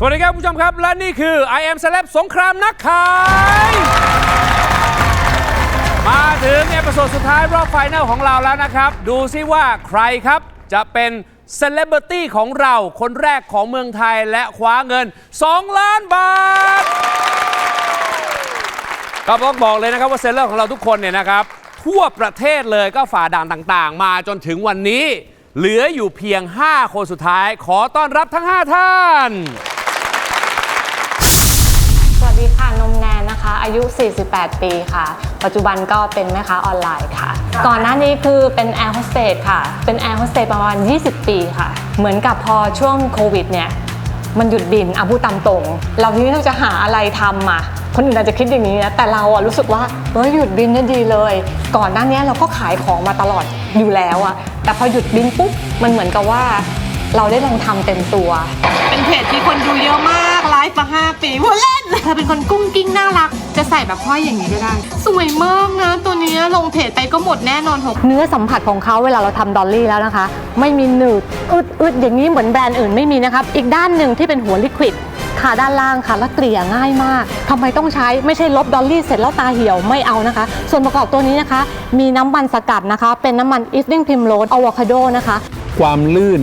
สวัสดีครับคุณผู้ชมครับ และนี่คือ I am Celeb สงครามนักขาย มาถึงเอพิโซดสุดท้ายรอบไฟแนลของเราแล้วนะครับ ดูซิว่าใครครับจะเป็นเซเลบริตี้ของเราคนแรกของเมืองไทยและคว้าเงิน 2 ล้านบาท ก็ต้องบอกเลยนะครับว่าเซเลอร์ของเราทุกคนเนี่ยนะครับ ทั่วประเทศเลยก็ฝ่าด่านต่างๆ มาจนถึงวันนี้ เหลืออยู่เพียง 5 คนสุดท้าย ขอต้อนรับทั้ง 5 ท่าน อายุ 48 ปีค่ะ ปัจจุบันก็เป็นแม่ค้าออนไลน์ค่ะ ก่อนหน้านี้คือเป็นแอร์โฮสเตสค่ะ เป็นแอร์โฮสเตสประมาณ 20 ปีค่ะ เหมือนกับพอช่วงโควิดเนี่ยมันหยุดบินอะพูดตามตรง เราทีนี้เราจะหาอะไรทำอะคนอื่นอาจจะคิดอย่างนี้นะแต่เราอะรู้สึกว่าเฮ้ยหยุดบินเนี่ยดีเลย ก่อนหน้านี้เราก็ขายของมาตลอดอยู่แล้วอะแต่พอหยุดบินปุ๊บมันเหมือนกับว่า เราได้ลองทำเต็มตัว เป็นเพจที่คนดูเยอะมาก ไลฟ์มาห้าปีหัวเล่นเธอเป็นคนกุ้งกิ้งน่ารัก จะใส่แบบห้อยอย่างนี้ก็ได้ สวยมากนะ ตัวเนี้ยลงเพจไปก็หมดแน่นอนหกเนื้อสัมผัสของเขาเวลาเราทำดอลลี่แล้วนะคะ ไม่มีหนืดอึดอึดอย่างนี้เหมือนแบรนด์อื่นไม่มีนะครับ อีกด้านหนึ่งที่เป็นหัวลิควิดค่ะด้านล่างค่ะและเกลี่ยง่ายมากทำไมต้องใช้ไม่ใช่ลบดอลลี่เสร็จแล้วตาเหี่ยวไม่เอานะคะ ส่วนประกอบตัวนี้นะคะ มีน้ำมันสกัดนะคะ เป็นน้ำมันอิสติ้งพิมโรสอะโวคาโดนะคะ ความลื่น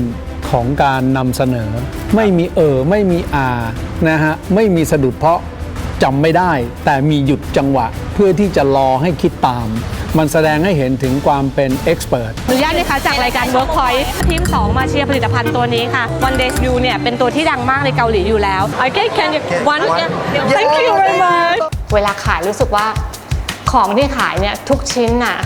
ของการนำเสนอ ไม่มีเออ ไม่มีอา นะฮะไม่มีสะดุดเพราะจำไม่ได้ แต่มีหยุดจังหวะเพื่อที่จะรอให้คิดตาม มันแสดงให้เห็นถึงความเป็นเอ็กซ์เพรสอนุญาตนะคะจากรายการ Workpoint ทีม 2 มาเชียร์ผลิตภัณฑ์ตัวนี้ค่ะ One Day View เนี่ย เป็นตัวที่ดังมากในเกาหลีอยู่แล้ว Okay can you one thank you very much เวลาขายรู้สึกว่าของที่ขายเนี่ยทุกชิ้นน่ะ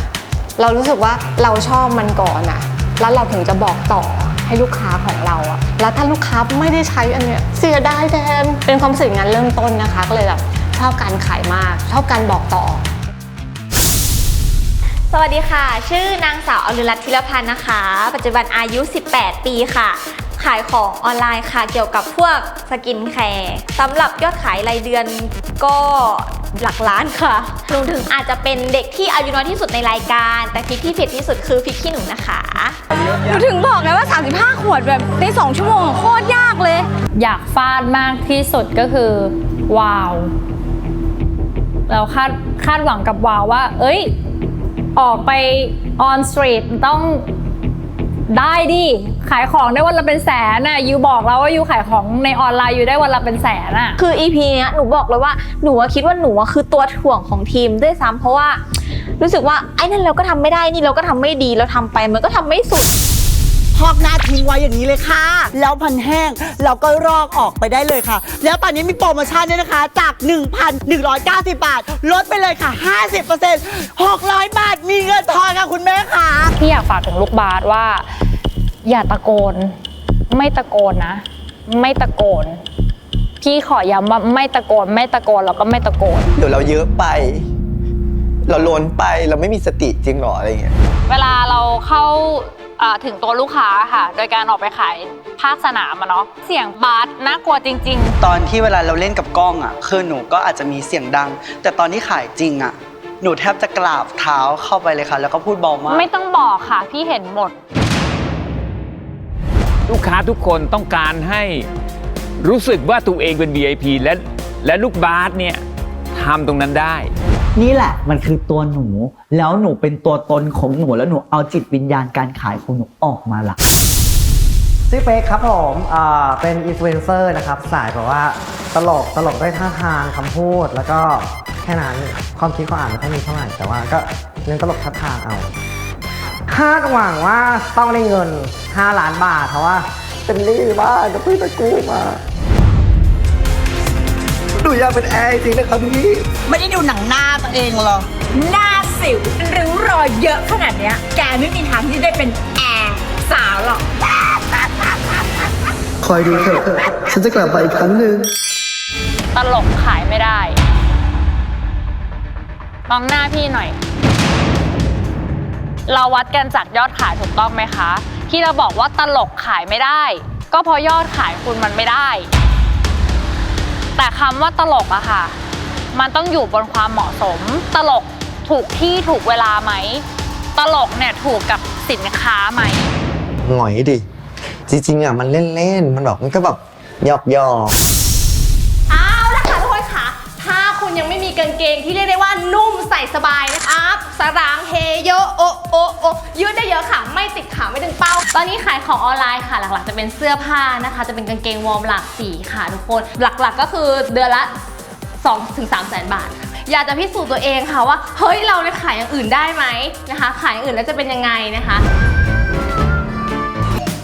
เรารู้สึกว่าเราชอบมันก่อนน่ะแล้วเราถึงจะบอกต่อ ให้ลูกค้าของเราอะแล้วถ้าลูกค้าไม่ได้ใช้อันเนี้ยเสียดายแทน เป็นความรู้สึกงานเริ่มต้นนะคะ ก็เลยแบบชอบการขายมาก ชอบการบอกต่อ สวัสดีค่ะ ชื่อนางสาวอรุรัตน์ธิรพันธ์นะคะ ปัจจุบันอายุ 18 ปีค่ะ ขายของออนไลน์ค่ะ เกี่ยวกับพวกสกินแคร์สำหรับยอดขายรายเดือนก็หลักล้านค่ะรวมถึงอาจจะเป็นเด็กที่อายุน้อยที่สุดในรายการ แต่พริกที่เผ็ดที่สุดคือพริกขี้หนูนะคะ หนูถึงบอกไงว่า 35 ขวดแบบใน 2 ชั่วโมงโคตรยากเลย อยากฟาดมากที่สุดก็คือวาว เราคาดคาดหวังกับวาวว่า เอ้ย ออกไปออนสตรีทต้องได้ดิ ขายของได้วันละเป็นแสนน่ะยูบอกแล้วว่ายูขายของในออนไลน์ยูได้วันละเป็นแสนน่ะ คือ EP เนี้ยหนูบอกเลยว่าหนูอะคิดว่าหนูอะคือตัวถ่วงของทีมด้วยซ้ำเพราะว่า รู้สึกว่าไอ้นั่นเราก็ทำไม่ได้นี่เราก็ทำไม่ดีเราทำไปมันก็ทำไม่สุด พอกหน้าทิ้งไว้อย่างนี้เลยค่ะ แล้วพันแห้งเราก็รอกออกไปได้เลยค่ะ แล้วตอนนี้มีโปรโมชั่นด้วยนะคะ จาก 1,190 บาท ลดไปเลยค่ะ 50% 600 บาท มีเงินทอนค่ะคุณแม่ค่ะ พี่อยากฝากถึงลูกบาสว่า อย่าตะโกน ไม่ตะโกนนะ ไม่ตะโกน พี่ขอย้ำว่าไม่ตะโกน ไม่ตะโกนแล้วก็ไม่ตะโกน เดี๋ยวเราเยอะไป เราโลนไปเราไม่มีสติจริงเหรออะไรอย่างเงี้ยเวลาเราเข้าอ่าถึงตัวลูกค้าค่ะ โดยการออกไปขายภาคสนามอะเนาะเสียงบาสน่ากลัวจริงตอนที่เวลาเราเล่นกับกล้องอะคือหนูก็อาจจะมีเสียงดัง แต่ตอนที่ขายจริงอะ หนูแทบจะกราบเท้าเข้าไปเลยค่ะ แล้วก็พูดเบามากๆไม่ต้องบอกค่ะ พี่เห็นหมด ลูกค้าทุกคนต้องการให้รู้สึกว่าตัวเองเป็น VIP และและลูกบาสเนี่ยทำตรงนั้นได้ นี่แหละมันคือตัวหนู แล้วหนูเป็นตัวตนของหนูแล้วหนูเอาจิตวิญญาณการขายของหนูออกมาละชื่อเฟกครับผมอ่าเป็นอินฟลูเอนเซอร์นะครับ สายแบบว่าตลกตลกด้วยท่าทางคำพูด แล้วก็แค่นั้นความคิดความอ่านไม่ค่อยมีเท่าไหร่แต่ว่าก็เน้นตลกท่าทางเอาคาดหวังว่าต้องได้เงิน 5 ล้านบาทเพราะว่าเป็นหนี้บ้านก็เพิ่งไปกู้มา นูอยากเป็นแอร์จริงนะครับพี่ ไม่ได้ดูหนังหน้าตัวเองเหรอ หน้าสิวริ้วรอยเยอะขนาดเนี้ย แกไม่มีทางที่ได้เป็นแอร์สาวหรอกขคอยดูเถอะฉันจะกลับมาอีกครั้งหนึ่งตลกขายไม่ได้ มองหน้าพี่หน่อย เราวัดกันจากยอดขายถูกต้องไหมคะ ที่เราบอกว่าตลกขายไม่ได้ ก็เพราะยอดขายคุณมันไม่ได้ แต่คำว่าตลกอะค่ะ มันต้องอยู่บนความเหมาะสม ตลกถูกที่ถูกเวลาไหม ตลกเนี่ยถูกกับสินค้าไหม หงอยดิ จริงๆอะมันเล่นๆ มันแบบมันก็แบบหยอกหยอก กางเกงที่เรียกได้ว่านุ่มใส่สบายนะคะอัพสรางเฮโยโอโอโอยืดได้เยอะค่ะ ไม่ติดขาไม่ดึงเป้า ตอนนี้ขายของออนไลน์ค่ะ หลักๆ จะเป็นเสื้อผ้านะคะ จะเป็นกางเกงวอร์มหลากสีค่ะทุกคน หลักๆ ก็คือเดือนละ2ถึง3แสนบาท อยากจะพิสูจน์ตัวเองค่ะว่า เฮ้ย เราเนี่ยขายอย่างอื่นได้ไหมนะคะ ขายอย่างอื่นแล้วจะเป็นยังไงนะคะ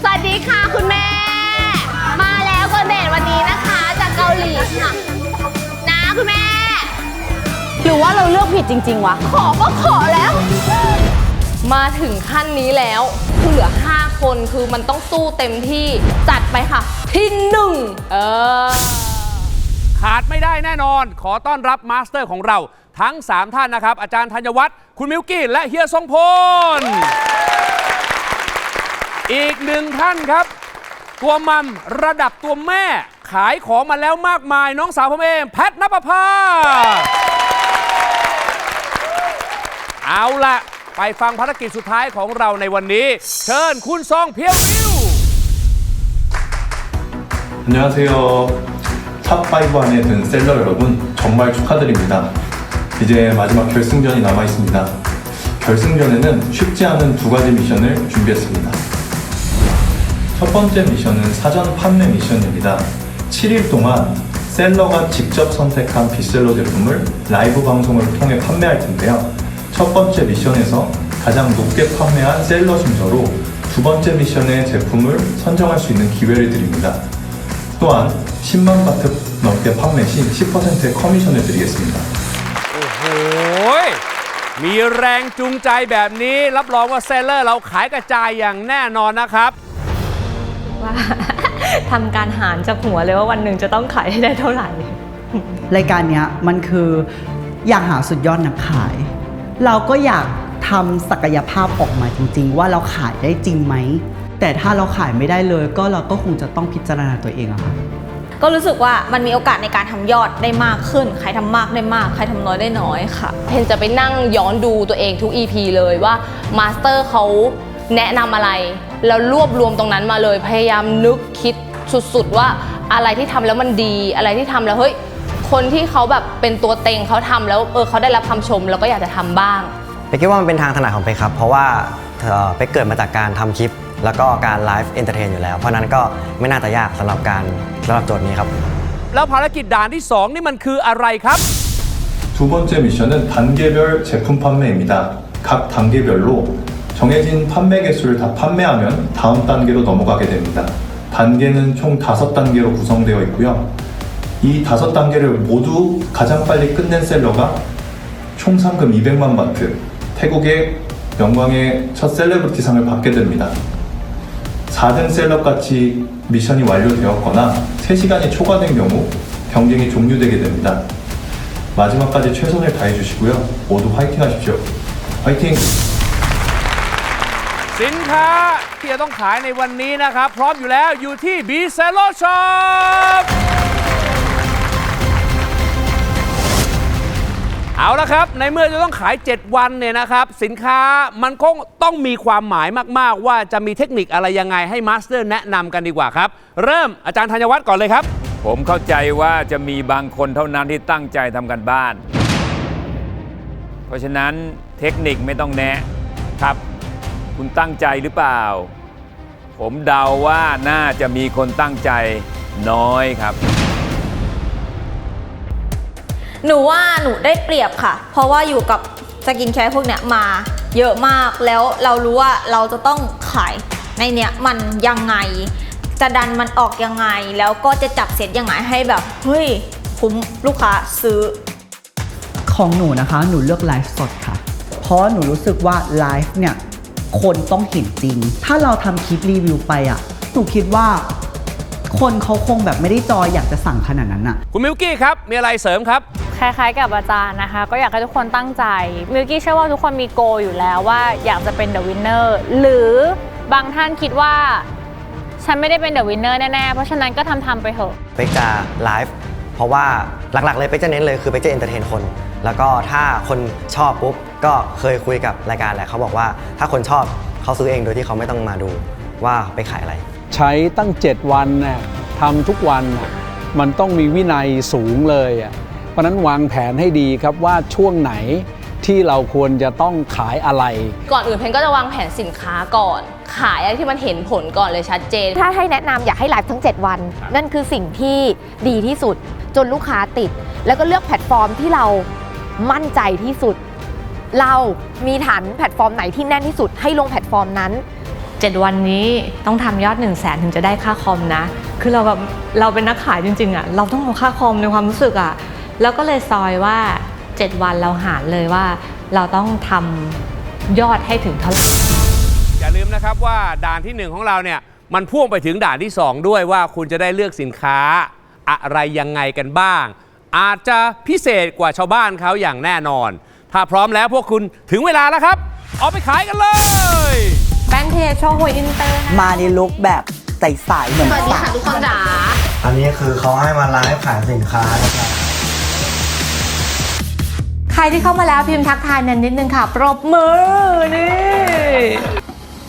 สวัสดีค่ะคุณแม่ มาแล้วโกเดตวันนี้นะคะ จากเกาหลีค่ะ นะคุณแม่ หรือว่าเราเลือกผิดจริง ๆ วะ ขอก็ขอแล้ว มาถึงขั้นนี้แล้วคือเหลือ 5 คนคือมันต้องสู้เต็มที่จัดไปค่ะ ที่หนึ่งเออ ขาดไม่ได้แน่นอน ขอต้อนรับมาสเตอร์ของเราทั้ง 3 ท่านนะครับ อาจารย์ธัญวัฒน์คุณมิวกี้ และเฮียทรงพล อีกหนึ่งท่านครับ ตัวมัมระดับตัวแม่ ขายของมาแล้วมากมาย น้องสาวผมเอง แพทนปภา เอาละไปฟังภารกิจสุดท้ายของเราในวันนี้ เชิญคุณซองเพียวริว 안녕하세요. 탑5 안에 든 셀러 여러분, 정말 축하드립니다. 이제 마지막 결승전이 남아 있습니다. 결승전에는 쉽지 않은 두 가지 미션을 준비했습니다. 첫 번째 미션은 사전 판매 미션입니다. 7일 동안 셀러가 직접 선택한 비셀러 제품을 라이브 방송을 통해 판매할 텐데요. 첫 번째 미션에서 가장 높게 판매한 셀러 순서로 두 번째 미션의 제품을 선정할 수 있는 기회를 드립니다. 또한 10만 바트 넘게 판매 시 10%의 커미션을 드리겠습니다. โอ้โหยมีแรงจูงใจแบบนี้ รับรองว่าเซลเลอร์เราขายกระจายอย่างแน่นอนนะครับ ว่า ทำการหารจากหัวเลยว่าวันหนึ่งจะต้องขายให้ได้เท่าไหร่ รายการเนี้ยมันคืออยากหาสุดยอดนักขาย เราก็อยากทำศักยภาพออกมาจริง ๆ ว่าเราขายได้จริงไหม แต่ถ้าเราขายไม่ได้เลยก็เราก็คงจะต้องพิจารณาตัวเองอะค่ะ ก็รู้สึกว่ามันมีโอกาสในการทำยอดได้มากขึ้น ใครทำมากได้มาก ใครทำน้อยได้น้อยค่ะ เพนจะไปนั่งย้อนดูตัวเองทุก EP เลยว่ามาสเตอร์เขาแนะนำอะไร แล้วรวบรวมตรงนั้นมาเลยพยายามนึกคิดสุดๆว่าอะไรที่ทำแล้วมันดี อะไรที่ทำแล้วเฮ้ย คนที่เขาแบบเป็นตัวเต็งเขาทำแล้วเออเขาได้รับคำชม แล้วก็อยากจะทำบ้าง เป๊กคิดว่ามันเป็นทางถนัดของเป๊กครับ เพราะว่าเอ่อเป๊กเกิดมาจากการทำคลิป แล้วก็การไลฟ์เอนเตอร์เทนอยู่แล้ว เพราะนั้นก็ไม่น่าจะยากสำหรับการสำหรับโจทย์นี้ครับ แล้วภารกิจด่านที่ 2 นี่มันคืออะไรครับ 두 번째 미션은 단계별 제품 판매입니다. 각 단계별로 정해진 판매 개수를 다 판매하면 다음 단계로 넘어가게 됩니다. 단계는 총 다섯 단계로 구성되어 있고요. 이 다섯 단계를 모두 가장 빨리 끝낸 셀러가 총 상금 200만 바트, 태국의 영광의 첫 셀레브리티상을 받게 됩니다. 4등 셀럽같이 미션이 완료되었거나 3시간이 초과된 경우 경쟁이 종료되게 됩니다. 마지막까지 최선을 다해 주시고요. 모두 화이팅 하십시오. 화이팅! สินค้าที่จะต้องขายในวันนี้นะครับ พร้อมอยู่แล้วอยู่ที่ b ีเซโลช็อป เอาละครับ ในเมื่อจะต้องขาย 7 วันเนี่ยนะครับ สินค้ามันคงต้องมีความหมายมาก ๆ ว่าจะมีเทคนิคอะไรยังไงให้มาสเตอร์แนะนำกันดีกว่าครับ เริ่มอาจารย์ธัญวัฒน์ก่อนเลยครับ ผมเข้าใจว่าจะมีบางคนเท่านั้นที่ตั้งใจทำกันบ้าน เพราะฉะนั้นเทคนิคไม่ต้องแนะครับ คุณตั้งใจหรือเปล่า ผมเดาว่าน่าจะมีคนตั้งใจน้อยครับ หนูว่าหนูได้เปรียบค่ะ เพราะว่าอยู่กับสกินแคร์พวกเนี้ยมาเยอะมากแล้วเรารู้ว่าเราจะต้องขายในเนี้ยมันยังไง จะดันมันออกยังไง แล้วก็จะจับเสร็จยังไงให้แบบเฮ้ยคุ้มลูกค้าซื้อ ของหนูนะคะ หนูเลือกไลฟ์สดค่ะ เพราะหนูรู้สึกว่าไลฟ์เนี่ยคนต้องเห็นจริง ถ้าเราทำคลิปรีวิวไปอะหนูคิดว่า คนเขาคงแบบไม่ได้จอยอยากจะสั่งขนาดนั้นอะคุณมิวกี้ครับ มีอะไรเสริมครับ คล้ายๆ กับอาจารย์นะคะ ก็อยากให้ทุกคนตั้งใจมิวกี้เชื่อว่าทุกคนมีโกอยู่แล้วว่าอยากจะเป็นเดอะวินเนอร์หรือบางท่านคิดว่า ฉันไม่ได้เป็นเดอะวินเนอร์แน่ๆ เพราะฉะนั้นก็ทำทำๆไปเถอะเป๊กจะไลฟ์เพราะว่าหลักๆเลยเป๊กจะเน้นเลยคือเป๊กจะเอนเตอร์เทนคน แล้วก็ถ้าคนชอบปุ๊บก็เคยคุยกับรายการแหละเขาบอกว่าถ้าคนชอบเขาซื้อเองโดยที่เขาไม่ต้องมาดูว่าไปขายอะไร ใช้ตั้ง 7 วันน่ะทำทุกวันน่ะมันต้องมีวินัยสูงเลยอะ เพราะฉะนั้นวางแผนให้ดีครับว่าช่วงไหนที่เราควรจะต้องขายอะไร ก่อนอื่นเพนก็จะวางแผนสินค้าก่อน ขายอะไรที่มันเห็นผลก่อนเลยชัดเจน ถ้าให้แนะนำอยากให้ไลฟ์ทั้ง 7 วัน นั่นคือสิ่งที่ดีที่สุดจนลูกค้าติด แล้วก็เลือกแพลตฟอร์มที่เรามั่นใจที่สุด เรามีฐานแพลตฟอร์มไหนที่แน่นที่สุดให้ลงแพลตฟอร์มนั้น 7 วันนี้ต้องทำยอด 1 0 0 0 0แสนถึงจะได้ค่าคอมนะ คือเราแบบเราเป็นนักขายจริงๆอะเราต้องเอาค่าคอมในความรู้สึกอะ แล้วก็เลยซอยว่า 7 วันเราหารเลยว่า เราต้องทำยอดให้ถึงเท่าไหร่อย่าลืมนะครับว่าด่านที่หนึ่งของเราเนี่ยมันพ่วงไปถึงด่านที่สองด้วยว่าคุณจะได้เลือกสินค้า อะไรยังไงกันบ้าง อาจจะพิเศษกว่าชาวบ้านเขาอย่างแน่นอน ถ้าพร้อมแล้วพวกคุณถึงเวลาแล้วครับออกไปขายกันเลยแป้งเทโชว์หวยอินเตอร์มาในลุคแบบใสๆเหมือนสวัสดีสาค่ะวทุกคนจ๋าอันนี้คือเขาให้มาไลฟ์ขายสินค้านะครับ ใครที่เข้ามาแล้วพิมพ์ทักทายนันนิดนึงค่ะ ปรบมือนี่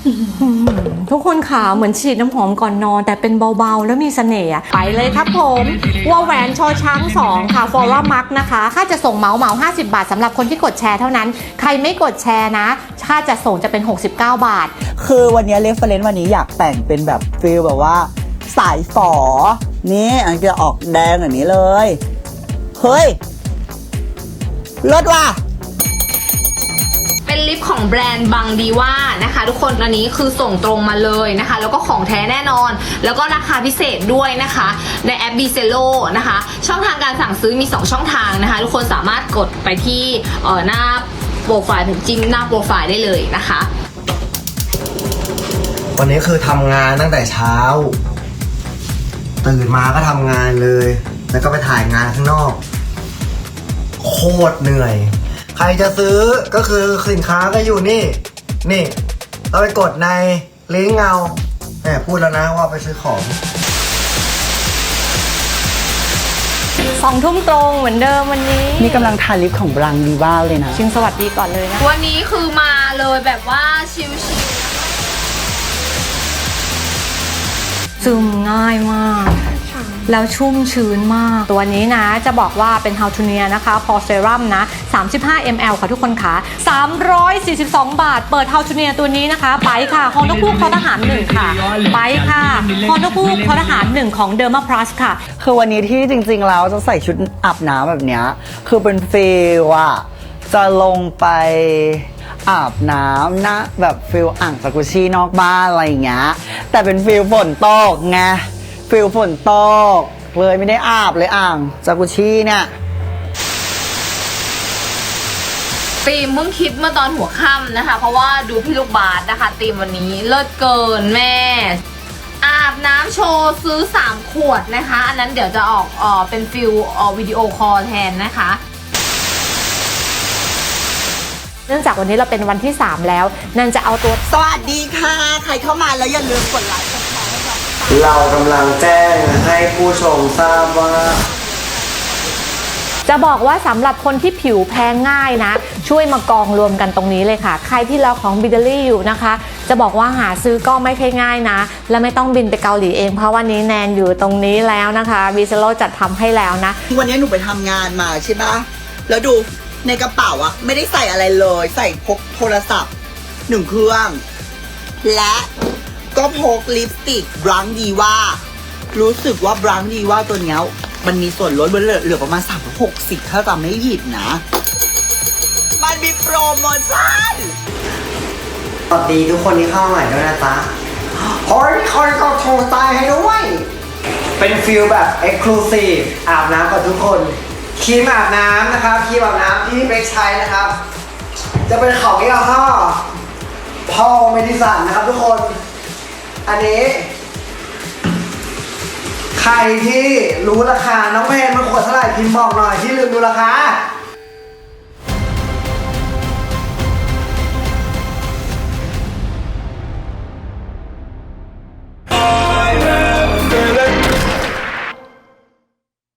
อื้อหือทุกคนขาเหมือนฉีดน้ำหอมก่อนนอน แต่เป็นเบาๆ แล้วมีเสน่ห์อะไปเลยครับผมวอแหวนชอช้าง 2 ค่ะฟอร่ามักนะคะ ค่าจะส่งเหมาเหมา50 บาทสำหรับคนที่กดแชร์เท่านั้น ใครไม่กดแชร์นะ ค่าจะส่งจะเป็น 69 บาท คือวันนี้เรฟเฟรนซ์วันนี้อยากแต่งเป็นแบบฟิลแบบว่า สายฝอ นี่อันจะออกแดงแบบนี้เลย เฮ้ย รถว่ะ เป็นลิปของแบรนด์บังดีว่านะคะ ทุกคนอันนี้คือส่งตรงมาเลยนะคะ แล้วก็ของแท้แน่นอน แล้วก็ราคาพิเศษด้วยนะคะ ในแอป b ีเซโลนะคะ ช่องทางการสั่งซื้อมี 2 ช่องทางนะคะ ทุกคนสามารถกดไปที่เอ่อหน้าโปรไฟล์ถึงจิ้มหน้าโปรไฟล์ได้เลยนะคะ วันนี้คือทำงานตั้งแต่เช้า ตื่นมาก็ทำงานเลย แล้วก็ไปถ่ายงานข้างนอก โคตรเหนื่อย ใครจะซื้อก็คือสินค้าก็อยู่นี่ นี่ เราไปกดในลิงก์เอาแหมพูดแล้วนะว่าไปซื้อของสองทุ่มตรงเหมือนเดิมวันนี้ นี่กำลังทาลิปของบรังดีว่าเลยนะ ชิงสวัสดีก่อนเลยนะ วันนี้คือมาเลยแบบว่าชิลๆซึมง่ายมาก แล้วชุ่มชื้นมาก ตัวนี้นะจะบอกว่าเป็น h o w t o n i a นะคะ พอเซรั่มนะ 35 ml ค่ะทุกคนค่ะ 342 บาท เปิด h o w t o n i a ตัวนี้นะคะไปค่ะฮอนกคูกทอทหารหนึ่งค่ะไปค่ะฮอนกคูกทอทหารหนึ่งของเดอร์มาพลัสค่ะ คือวันนี้ที่จริงๆแล้วจะใส่ชุดอาบน้ำแบบเนี้ยคือเป็นฟิลอะจะลงไปอาบน้ำนะแบบฟิลอ่างจากุชี่นอกบ้านอะไรอย่างเงี้ยแต่เป็นฟิลฝนตกไง ฟิลฝนตก เลยไม่ได้อาบเลยอ่างจากุชี่เนี่ย ตีมเพิ่งคิดเมื่อตอนหัวค่ำนะคะ เพราะว่าดูพี่ลูกบาสนะคะตีมวันนี้เลิศเกินแม่ อาบน้ำโชว์ซื้อ 3 ขวดนะคะ อันนั้นเดี๋ยวจะออกเออเป็นฟิลเออวิดีโอคอลแทนนะคะ เนื่องจากวันนี้เราเป็นวันที่ 3 แล้ว นันจะเอาตัว สวัสดีค่ะ ใครเข้ามาแล้วอย่าลืมกดไลค์กดแชร์ให้ เราเรากำลังแจ้งให้ผู้ชมทราบว่า จะบอกว่าสำหรับคนที่ผิวแพ้ง่ายนะ ช่วยมากองรวมกันตรงนี้เลยค่ะ ใครที่รอของบิดลี่อยู่นะคะ จะบอกว่าหาซื้อก็ไม่ใช่ง่ายนะ และไม่ต้องบินไปเกาหลีเอง เพราะวันนี้แนนอยู่ตรงนี้แล้วนะคะบิซโลจัดทำให้แล้วนะ วันนี้หนูไปทำงานมาใช่ปะแล้วดูในกระเป๋าอะไม่ได้ใส่อะไรเลย ใส่พกโทรศัพท์หนึ่งเครื่อง และ ก็พกลิปสติกบรังดีว่า รู้สึกว่าบรังดีว่าตัวเนี้ยมันมีส่วนลดเหลือเหลือประมาณ3 60ถ้าจำไม่ผิดนะ มันมีโปรโมชั่นสวัสดีทุกคนที่เข้ามาใหม่ด้วยนะจ๊ะโอ้ยคอยก็โชว์สไตล์ให้ด้วย เป็นฟิลแบบเอ็กซ์คลูซีฟอาบน้ำกับทุกคนครีมอาบน้ำนะครับครีมอาบน้ำที่พี่เป๊กใช้นะครับ จะเป็นของยี่ห้อพอเมดิสันนะครับทุกคน อันนี้ ใครที่รู้ราคาน้องเพนมันขวดเท่าไหร่พิมพ์บอกหน่อยที่ลืมดูราคา